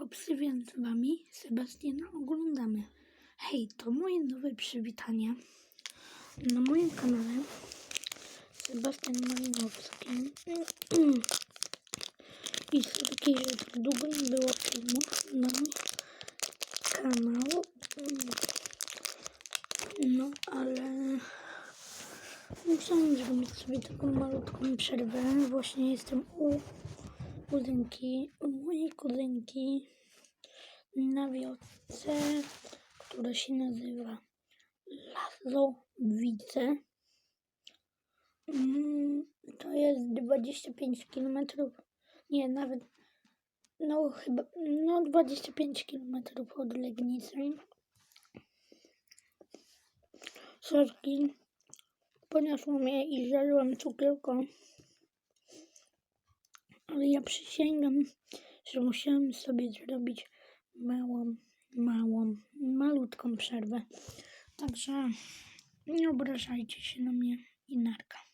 Obsywiam z wami Sebastiana oglądamy. Hej, to moje nowe przywitanie na moim kanale Sebastian Malinowski. I sorki, że długo nie było filmów na mój kanał. No, ale musiałam zrobić sobie taką malutką przerwę. Właśnie jestem u kuzynki, kuzynki na wiosce, która się nazywa Lazowice. Mm, To jest 25 km. Nie, nawet no chyba no 25 km od Legnicy. Sorki, poniosło mnie i żarłam cukierko. Ale ja przysięgam, że musiałam sobie zrobić małą, małą, malutką przerwę. Także nie obrażajcie się na mnie i narka.